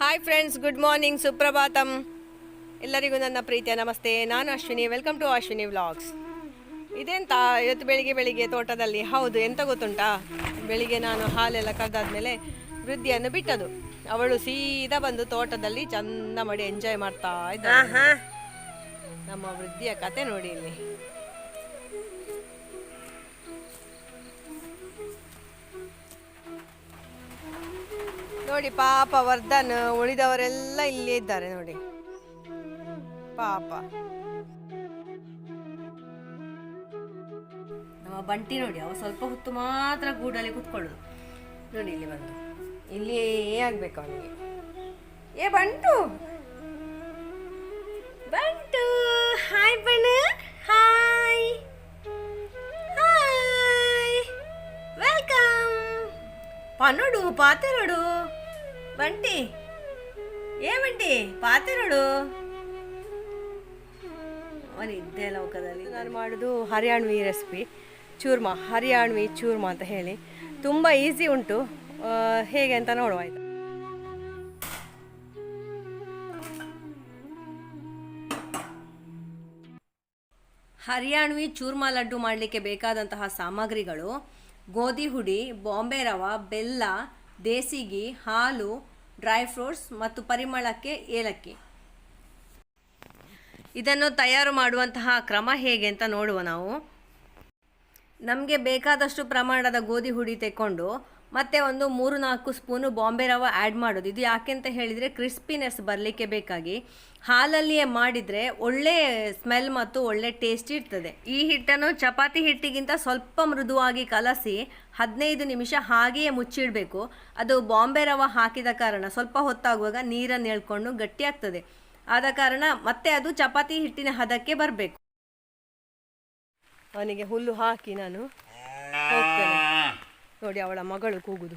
Hi friends good morning ಸುಪ್ರಭಾತಂ ಎಲ್ಲರಿಗೂ ನನ್ನ ಪ್ರೀತಿಯ ನಮಸ್ತೆ. ನಾನು Ashwini. Welcome to Ashwini vlogs ಇದೆಂತ? ಇವತ್ತು ಬೆಳಿಗ್ಗೆ ಬೆಳಿಗ್ಗೆ ತೋಟದಲ್ಲಿ ಹೌದು ಎಂತ ಗೊತ್ತುಂಟಾ? ಬೆಳಿಗ್ಗೆ ನಾನು ಹಾಲೆಲ್ಲ ಕರೆದಾದ್ಮೇಲೆ ವೃದ್ಧಿಯನ್ನು ಬಿಟ್ಟದು. ಅವಳು ಸೀದಾ ಬಂದು ತೋಟದಲ್ಲಿ ಚಂದ ಮಾಡಿ ಎಂಜಾಯ್ ಮಾಡ್ತಾ ಇದ್ದಾಳೆ. ನಮ್ಮ ವೃದ್ಧಿಯ ಕತೆ ನೋಡಿ ಇಲ್ಲಿ. ನೋಡಿ, ಪಾಪ ವರ್ಧನ್ ಉಳಿದವರೆಲ್ಲ ಇಲ್ಲೇ ಇದ್ದಾರೆ ನೋಡಿ. ಪಾಪ. ನಮ್ಮ ಬಂಟಿ ನೋಡಿ, ಅವ ಸ್ವಲ್ಪ ಹೊತ್ತು ಮಾತ್ರ ಗೂಡಲ್ಲಿ ಕುತ್ಕೊಳ್ಳೋದು. ನೋಡಿ, ಇಲ್ಲಿ ಬಂದು. ಇಲ್ಲಿಯೇ ಆಗ್ಬೇಕು ಅವನಿಗೆ. ಏ, ಬಂಟು. ಬಂಟು. ಹಾಯ್ ಬಣ್ಣ. ಹಾಯ್ ಹಾಯ್ ವೆಲ್ಕಮ್ ಪಾತೆ ನೋಡು. బంటి ఏమంటి ಪಾತೆರಡು ಅವನು ಇದ್ದೇ ಲೋಕದಲ್ಲಿ ನಾನು ಮಾಡೋದು ಹರಿಯಾಣ್ವಿ ರೆಸಿಪಿ ಚೂರ್ಮ ಹರಿಯಾಣ್ವಿ ಚೂರ್ಮ ಅಂತ ಹೇಳಿ ತುಂಬ ಈಸಿ ಉಂಟು ಆ, ಹೇಗೆ ಅಂತ ನೋಡುವ ಆಯ್ತು ಹರಿಯಾಣ್ವಿ ಚೂರ್ಮ ಲಡ್ಡು ಮಾಡಲಿಕ್ಕೆ ಬೇಕಾದಂತಹ ಸಾಮಗ್ರಿಗಳು ಗೋಧಿ ಹುಡಿ ಬಾಂಬೆ ರವ ಬೆಲ್ಲ ದೇಸಿಗಿ, ಹಾಲು, ಡ್ರೈ ಫ್ರೂಟ್ಸ್ ಮತ್ತು ಪರಿಮಳಕ್ಕೆ ಏಲಕ್ಕಿ. ಇದನ್ನು ತಯಾರು ಮಾಡುವಂತಹ ಕ್ರಮ ಹೇಗೆ ಅಂತ ನೋಡುವ ನಾವು. ನಮಗೆ ಬೇಕಾದಷ್ಟು ಪ್ರಮಾಣದ ಗೋಧಿ ಹುಡಿ ತೆಕ್ಕೊಂಡು ಮತ್ತೆ ಒಂದು ಮೂರು ನಾಲ್ಕು ಸ್ಪೂನು ಬಾಂಬೆ ರವ ಆ್ಯಡ್ ಮಾಡೋದು. ಇದು ಯಾಕೆ ಅಂತ ಹೇಳಿದರೆ ಕ್ರಿಸ್ಪಿನೆಸ್ ಬರಲಿಕ್ಕೆ ಬೇಕಾಗಿ. ಹಾಲಲ್ಲಿಯೇ ಮಾಡಿದರೆ ಒಳ್ಳೆ ಸ್ಮೆಲ್ ಮತ್ತು ಒಳ್ಳೆ ಟೇಸ್ಟ್ ಇರ್ತದೆ. ಈ ಹಿಟ್ಟನ್ನು ಚಪಾತಿ ಹಿಟ್ಟಿಗಿಂತ ಸ್ವಲ್ಪ ಮೃದುವಾಗಿ ಕಲಸಿ ಹದಿನೈದು ನಿಮಿಷ ಹಾಗೆಯೇ ಮುಚ್ಚಿಡಬೇಕು. ಅದು ಬಾಂಬೆ ರವ ಹಾಕಿದ ಕಾರಣ ಸ್ವಲ್ಪ ಹೊತ್ತಾಗುವಾಗ ನೀರನ್ನು ಎಳ್ಕೊಂಡು ಗಟ್ಟಿಯಾಗ್ತದೆ. ಆದ ಕಾರಣ ಮತ್ತೆ ಅದು ಚಪಾತಿ ಹಿಟ್ಟಿನ ಹದಕ್ಕೆ ಬರಬೇಕು. ಅವನಿಗೆ ಹುಲ್ಲು ಹಾಕಿ ನಾನು ಹೋಗ್ತೇನೆ. ನೋಡಿ ಅವಳ ಮಗಳು ಕೂಗುದು.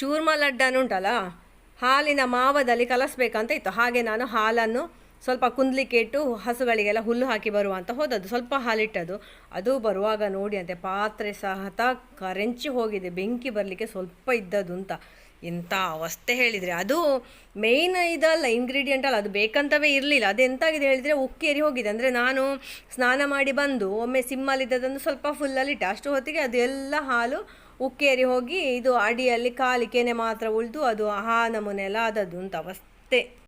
ಚೂರ್ಮ ಲಡ್ಡನ್ನು ಉಂಟಲ್ಲ? ಹಾಲಿನ ಮಾವದಲ್ಲಿ ಕಲಸಬೇಕಂತ ಇತ್ತು. ಹಾಗೆ ನಾನು ಹಾಲನ್ನು ಸ್ವಲ್ಪ ಕುಂದ್ಲಿಕ್ಕೆ ಇಟ್ಟು ಹಸುಗಳಿಗೆಲ್ಲ ಹುಲ್ಲು ಹಾಕಿ ಬರುವ ಅಂತ ಹೋದದ್ದು. ಸ್ವಲ್ಪ ಹಾಲಿಟ್ಟದು ಅದು ಬರುವಾಗ ನೋಡಿ ಅಂತೆ, ಪಾತ್ರೆ ಸಹತ ಕರೆಂಚಿ ಹೋಗಿದೆ. ಬೆಂಕಿ ಬರಲಿಕ್ಕೆ ಸ್ವಲ್ಪ ಇದ್ದದ್ದು ಅಂತ ಎಂಥ ಅವಸ್ಥೆ ಹೇಳಿದರೆ. ಅದು ಮೇಯ್ನ್ ಇದಲ್ಲ ಇಂಗ್ರೀಡಿಯೆಂಟ್ ಅಲ್ಲ, ಅದು ಬೇಕಂತವೇ ಇರಲಿಲ್ಲ. ಅದು ಎಂತಾಗಿದೆ ಹೇಳಿದರೆ ಉಕ್ಕೇರಿ ಹೋಗಿದೆ. ಅಂದರೆ ನಾನು ಸ್ನಾನ ಮಾಡಿ ಬಂದು, ಒಮ್ಮೆ ಸಿಮ್ಮಲ್ಲಿದ್ದದನ್ನು ಸ್ವಲ್ಪ ಫುಲ್ಲಲ್ಲಿಟ್ಟೆ ಅಷ್ಟು ಹೊತ್ತಿಗೆ ಅದೆಲ್ಲ ಹಾಲು ಉಕ್ಕೇರಿ ಹೋಗಿ, ಇದು ಅಡಿಯಲ್ಲಿ ಕಾಲಿಕೆನೆ ಮಾತ್ರ ಉಳಿದು, ಅದು ಆ ನಮೂನೆ ಎಲ್ಲ ಆದದ್ದು ಅಂತ ಅವಸ್ಥೆ.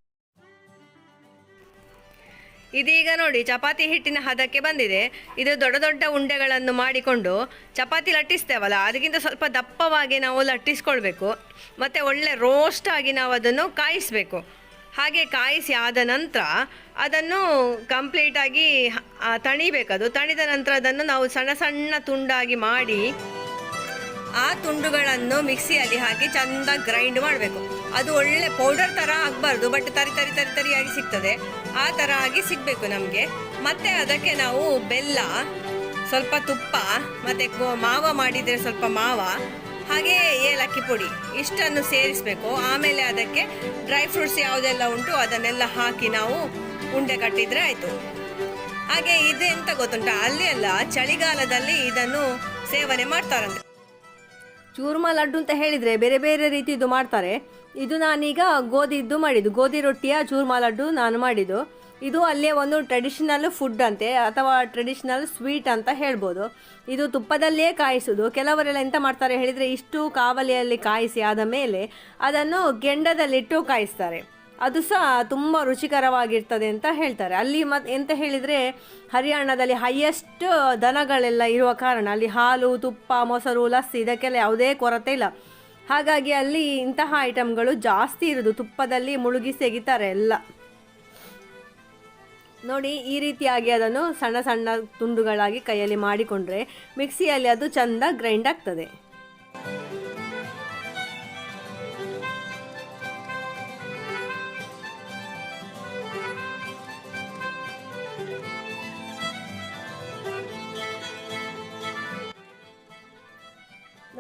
ಇದೀಗ ನೋಡಿ ಚಪಾತಿ ಹಿಟ್ಟಿನ ಹದಕ್ಕೆ ಬಂದಿದೆ. ಇದು ದೊಡ್ಡ ದೊಡ್ಡ ಉಂಡೆಗಳನ್ನು ಮಾಡಿಕೊಂಡು ಚಪಾತಿ ಲಟ್ಟಿಸ್ತೇವಲ್ಲ, ಅದಕ್ಕಿಂತ ಸ್ವಲ್ಪ ದಪ್ಪವಾಗಿ ನಾವು ಲಟ್ಟಿಸ್ಕೊಳ್ಬೇಕು. ಮತ್ತು ಒಳ್ಳೆ ರೋಸ್ಟ್ ಆಗಿ ನಾವು ಅದನ್ನು ಕಾಯಿಸಬೇಕು. ಹಾಗೆ ಕಾಯಿಸಿ ಆದ ನಂತರ ಅದನ್ನು ಕಂಪ್ಲೀಟಾಗಿ ತಣಿಬೇಕದು ತಣಿದ ನಂತರ ಅದನ್ನು ನಾವು ಸಣ್ಣ ಸಣ್ಣ ತುಂಡಾಗಿ ಮಾಡಿ, ಆ ತುಂಡುಗಳನ್ನು ಮಿಕ್ಸಿಯಲ್ಲಿ ಹಾಕಿ ಚೆಂದ ಗ್ರೈಂಡ್ ಮಾಡಬೇಕು. ಅದು ಒಳ್ಳೆ ಪೌಡರ್ ಥರ ಆಗಬಾರ್ದು ಬಟ್ ತರಿ ತರಿ ತರಿ ತರಿಯಾಗಿ ಸಿಗ್ತದೆ. ಆ ಥರ ಆಗಿ ಸಿಗಬೇಕು ನಮಗೆ. ಮತ್ತೆ ಅದಕ್ಕೆ ನಾವು ಬೆಲ್ಲ, ಸ್ವಲ್ಪ ತುಪ್ಪ, ಮತ್ತು ಮಾವ ಮಾಡಿದರೆ ಸ್ವಲ್ಪ ಮಾವ, ಹಾಗೆ ಏಲಕ್ಕಿ ಪುಡಿ ಇಷ್ಟನ್ನು ಸೇರಿಸಬೇಕು. ಆಮೇಲೆ ಅದಕ್ಕೆ ಡ್ರೈ ಫ್ರೂಟ್ಸ್ ಯಾವುದೆಲ್ಲ ಉಂಟು ಅದನ್ನೆಲ್ಲ ಹಾಕಿ ನಾವು ಉಂಡೆ ಕಟ್ಟಿದರೆ ಆಯಿತು. ಹಾಗೆ ಇದೆಂತ ಗೊತ್ತುಂಟ? ಅಲ್ಲಿ ಎಲ್ಲ ಚಳಿಗಾಲದಲ್ಲಿ ಇದನ್ನು ಸೇವನೆ ಮಾಡ್ತಾರಂತೆ. ಚೂರ್ಮ ಲಡ್ಡು ಅಂತ ಹೇಳಿದರೆ ಬೇರೆ ಬೇರೆ ರೀತಿದು ಮಾಡ್ತಾರೆ. ಇದು ನಾನೀಗ ಗೋಧಿದ್ದು ಮಾಡಿದ್ದು. ಗೋಧಿ ರೊಟ್ಟಿಯ ಚೂರ್ಮ ಲಡ್ಡು ನಾನು ಮಾಡಿದ್ದು. ಇದು ಅಲ್ಲಿಯ ಒಂದು ಟ್ರೆಡಿಷನಲ್ ಫುಡ್ ಅಂತೆ, ಅಥವಾ ಟ್ರೆಡಿಷನಲ್ ಸ್ವೀಟ್ ಅಂತ ಹೇಳ್ಬೋದು. ಇದು ತುಪ್ಪದಲ್ಲೇ ಕಾಯಿಸೋದು. ಕೆಲವರೆಲ್ಲ ಎಂತ ಮಾಡ್ತಾರೆ ಹೇಳಿದರೆ ಇಷ್ಟು ಕಾವಲಿಯಲ್ಲಿ ಕಾಯಿಸಿ ಆದ ಮೇಲೆ ಅದನ್ನು ಗೆಂಡದಲ್ಲಿಟ್ಟು ಕಾಯಿಸ್ತಾರೆ. ಅದು ಸಹ ತುಂಬ ರುಚಿಕರವಾಗಿರ್ತದೆ ಅಂತ ಹೇಳ್ತಾರೆ. ಅಲ್ಲಿ ಮತ್ತು ಎಂತ ಹೇಳಿದರೆ ಹರಿಯಾಣದಲ್ಲಿ ಹೈಯೆಸ್ಟ್ ದನಗಳೆಲ್ಲ ಇರುವ ಕಾರಣ, ಅಲ್ಲಿ ಹಾಲು, ತುಪ್ಪ, ಮೊಸರು, ಲಸ್ಸಿ ಇದಕ್ಕೆಲ್ಲ ಯಾವುದೇ ಕೊರತೆ ಇಲ್ಲ. ಹಾಗಾಗಿ ಅಲ್ಲಿ ಇಂತಹ ಐಟಮ್ಗಳು ಜಾಸ್ತಿ ಇರೋದು, ತುಪ್ಪದಲ್ಲಿ ಮುಳುಗಿ ಸೆಗಿತಾರೆ ಎಲ್ಲ. ನೋಡಿ, ಈ ರೀತಿಯಾಗಿ ಅದನ್ನು ಸಣ್ಣ ಸಣ್ಣ ತುಂಡುಗಳಾಗಿ ಕೈಯಲ್ಲಿ ಮಾಡಿಕೊಂಡ್ರೆ ಮಿಕ್ಸಿಯಲ್ಲಿ ಅದು ಚಂದ ಗ್ರೈಂಡ್ ಆಗ್ತದೆ.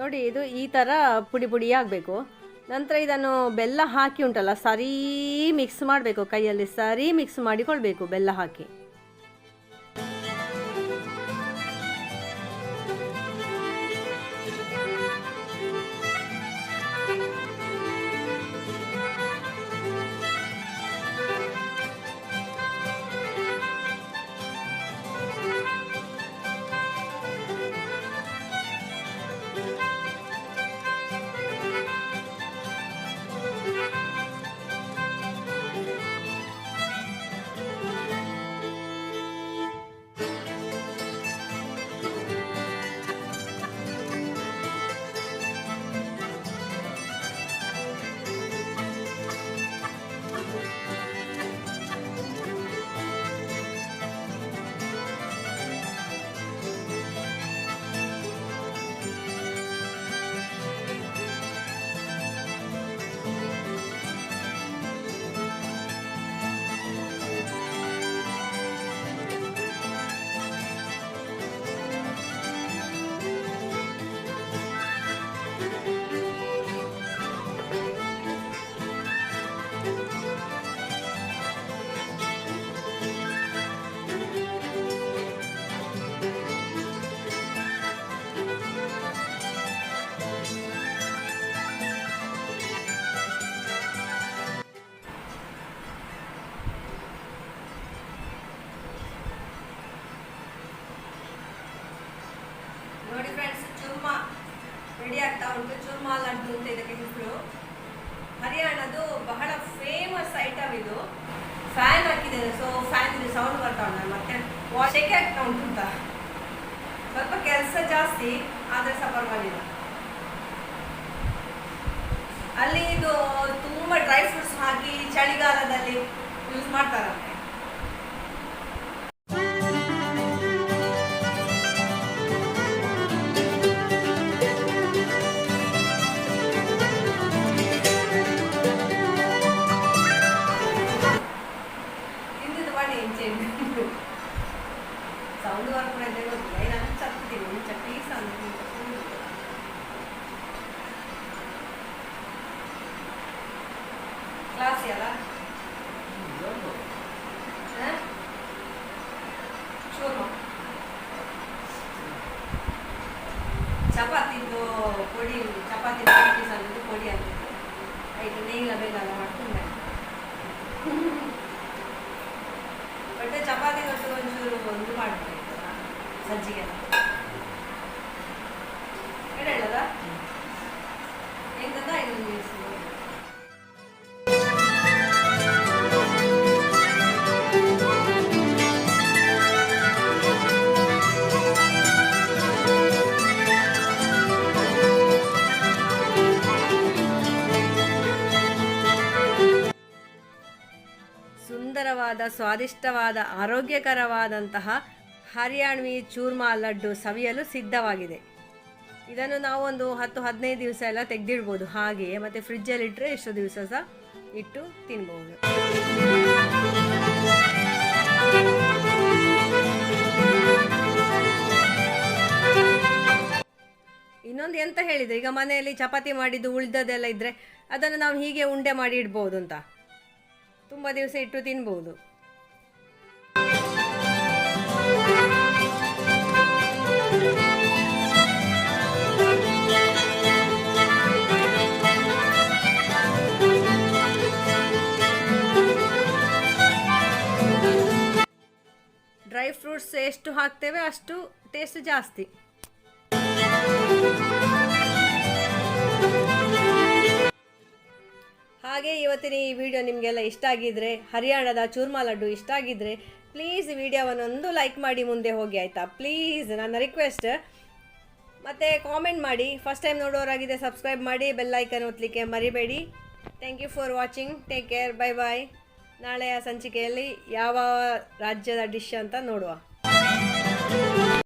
ನೋಡಿ, ಇದು ಈ ಥರ ಪುಡಿ ಪುಡಿ ಆಗಬೇಕು. ನಂತರ ಇದನ್ನು ಬೆಲ್ಲ ಹಾಕಿ ಉಂಟಲ್ಲ, ಸರಿ ಮಿಕ್ಸ್ ಮಾಡಬೇಕು ಕೈಯಲ್ಲಿ, ಸರಿ ಮಿಕ್ಸ್ ಮಾಡಿಕೊಳ್ಬೇಕು ಬೆಲ್ಲ ಹಾಕಿ. ರೆಡಿ ಆಗ್ತಾ ಉಂಟು. ಚುರ್ಮಾ ಲಡ್ಡು ಅಂತ ಇದಕ್ಕೆ ಹೆಸರು. ಹರಿಯಾಣದು ಬಹಳ ಫೇಮಸ್ ಐಟಮ್ ಇದು. ಫ್ಯಾನ್ ಹಾಕಿದ್ದೇನೆ ಸೊ ಫ್ಯಾನ್ ಇದು ಸೌಂಡ್ ಬರ್ತಾ ಉಂಟು. ಮತ್ತೆ ಶೆಕೆ ಆಗ್ತಾ ಉಂಟು ಅಂತ. ಸ್ವಲ್ಪ ಕೆಲಸ ಜಾಸ್ತಿ, ಆದರೆ ಸಹ ಪರವಾಗಿಲ್ಲ. ಅಲ್ಲಿ ಇದು ತುಂಬ ಡ್ರೈ ಫ್ರೂಟ್ಸ್ ಹಾಕಿ ಚಳಿಗಾಲದಲ್ಲಿ ಯೂಸ್ ಮಾಡ್ತಾರಂತೆ. ಪೊಡಿ, ಚಪಾತಿ ಪೀಸ್ ಅನ್ನೋದು ಪೊಡಿ ಅಂತ ಐದು ನೇಗಿಲ ಬೇಕಲ್ಲ ಮಾಡ್ಕೊಂಡೆ. ಬಟ್ ಚಪಾತಿ ಒಂಚೂರು ಒಂದು ಮಾಡಬೇಕು ಸಜ್ಜಿಗೆ ಸುಂದರವಾದ ಸ್ವಾದಿಷ್ಟವಾದ, ಆರೋಗ್ಯಕರವಾದಂತಹ ಹರಿಯಾಣವಿ ಚೂರ್ಮಾ ಲಡ್ಡು ಸವಿಯಲು ಸಿದ್ಧವಾಗಿದೆ. ಇದನ್ನು ನಾವು ಒಂದು ಹತ್ತು, ಹದಿನೈದು ದಿವಸ ಎಲ್ಲ ತೆಗೆದಿಡ್ಬೋದು. ಹಾಗೆಯೇ ಮತ್ತು ಫ್ರಿಜ್ಜಲ್ಲಿ ಇಟ್ಟರೆ ಎಷ್ಟು ದಿವಸ ಸಹ ಇಟ್ಟು ತಿನ್ಬೋದು. ಇನ್ನೊಂದು ಎಂತ ಹೇಳಿದ್ರೆ, ಈಗ ಮನೆಯಲ್ಲಿ ಚಪಾತಿ ಮಾಡಿದ್ದು ಉಳಿದದೆಲ್ಲ ಇದ್ದರೆ ಅದನ್ನು ನಾವು ಹೀಗೆ ಉಂಡೆ ಮಾಡಿ ಇಡ್ಬೋದು ಅಂತ ತುಂಬ ದಿವಸ ಇಟ್ಟು ತಿನ್ಬೋದು ಡ್ರೈ ಫ್ರೂಟ್ಸ್ ಎಷ್ಟು ಹಾಕ್ತೇವೆ ಅಷ್ಟು ಟೇಸ್ಟ್ ಜಾಸ್ತಿ ಹಾಗೆ ಇವತ್ತಿನ ಈ ವಿಡಿಯೋ ನಿಮಗೆಲ್ಲ ಇಷ್ಟ ಆಗಿದ್ರೆ, ಹರಿಯಾಣದ ಚೂರ್ಮಾ ಲಡ್ಡು ಇಷ್ಟ ಆಗಿದ್ರೆ ಪ್ಲೀಸ್ ವಿಡಿಯೋವನ್ನು ಒಂದು ಲೈಕ್ ಮಾಡಿ ಮುಂದೆ ಹೋಗಿ, ಆಯಿತಾ? ಪ್ಲೀಸ್ ನನ್ನ ರಿಕ್ವೆಸ್ಟ್ ಮತ್ತೆ ಕಾಮೆಂಟ್ ಮಾಡಿ. ಫಸ್ಟ್ ಟೈಮ್ ನೋಡೋರಾಗಿದೆ ಸಬ್ಸ್ಕ್ರೈಬ್ ಮಾಡಿ. ಬೆಲ್ ಐಕನ್ ಒತ್ತಲಿಕ್ಕೆ ಮರಿಬೇಡಿ. Thank you for watching take care bye bye ನಾಳೆಯ ಸಂಚಿಕೆಯಲ್ಲಿ ಯಾವ ರಾಜ್ಯದ ಡಿಶ್ ಅಂತ ನೋಡುವ.